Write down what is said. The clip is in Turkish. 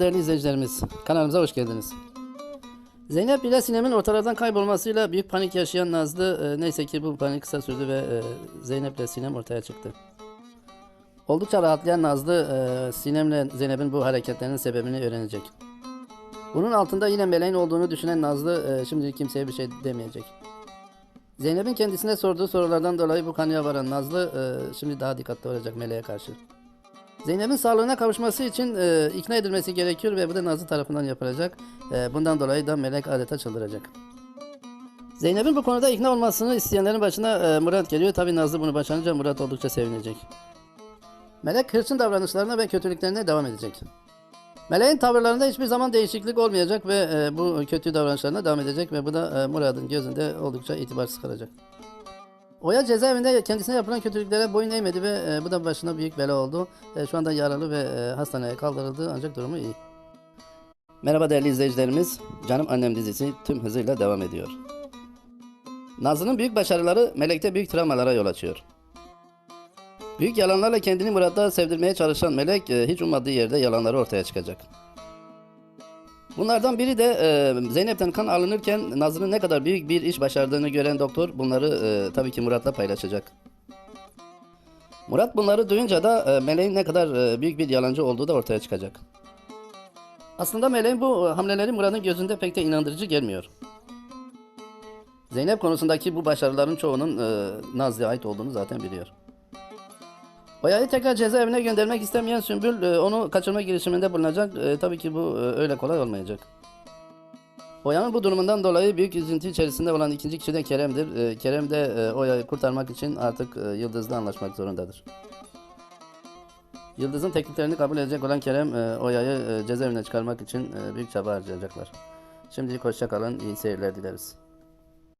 Değerli izleyicilerimiz, kanalımıza hoş geldiniz. Zeynep ile Sinem'in ortalardan kaybolmasıyla büyük panik yaşayan Nazlı e, neyse ki bu panik kısa sürdü ve e, Zeynep ile Sinem ortaya çıktı. Oldukça rahatlayan Nazlı e, Sinem ile Zeynep'in bu hareketlerinin sebebini öğrenecek. Bunun altında yine meleğin olduğunu düşünen Nazlı e, şimdi kimseye bir şey demeyecek. Zeynep'in kendisine sorduğu sorulardan dolayı bu kanıya varan Nazlı e, şimdi daha dikkatli olacak meleğe karşı. Zeynep'in sağlığına kavuşması için e, ikna edilmesi gerekiyor ve bu da Nazlı tarafından yapılacak. E, bundan dolayı da Melek adeta çıldıracak. Zeynep'in bu konuda ikna olmasını isteyenlerin başına e, Murat geliyor. Tabi Nazlı bunu başarınca Murat oldukça sevinecek. Melek hırçın davranışlarına ve kötülüklerine devam edecek. Meleğin tavırlarında hiçbir zaman değişiklik olmayacak ve e, bu kötü davranışlarına devam edecek ve bu da e, Murat'ın gözünde oldukça itibarsız kalacak. Oya cezaevinde kendisine yapılan kötülüklere boyun eğmedi ve e, bu da başına büyük bela oldu. E, şu anda yaralı ve e, hastaneye kaldırıldı ancak durumu iyi. Merhaba değerli izleyicilerimiz. Canım Annem dizisi tüm hızıyla devam ediyor. Nazlı'nın büyük başarıları Melek'te büyük travmalara yol açıyor. Büyük yalanlarla kendini Murat'a sevdirmeye çalışan Melek e, hiç ummadığı yerde yalanları ortaya çıkacak. Bunlardan biri de e, Zeynep'ten kan alınırken Nazlı'nın ne kadar büyük bir iş başardığını gören doktor bunları e, tabii ki Murat'la paylaşacak. Murat bunları duyunca da e, Meleğin ne kadar e, büyük bir yalancı olduğu da ortaya çıkacak. Aslında Meleğin bu e, hamleleri Murat'ın gözünde pek de inandırıcı gelmiyor. Zeynep konusundaki bu başarıların çoğunun e, Nazlı'ya ait olduğunu zaten biliyor. Oya'yı tekrar cezaevine göndermek istemeyen Sümbül e, onu kaçırma girişiminde bulunacak. E, tabii ki bu e, öyle kolay olmayacak. Oya'nın bu durumundan dolayı büyük üzüntü içerisinde olan ikinci kişi de Kerem'dir. E, Kerem de Oya'yı kurtarmak için artık Yıldız'la anlaşmak zorundadır. Yıldız'ın tekliflerini kabul edecek olan Kerem, Oya'yı e, cezaevine çıkarmak için büyük çaba harcayacaklar. Şimdilik hoşça kalın, iyi seyirler dileriz.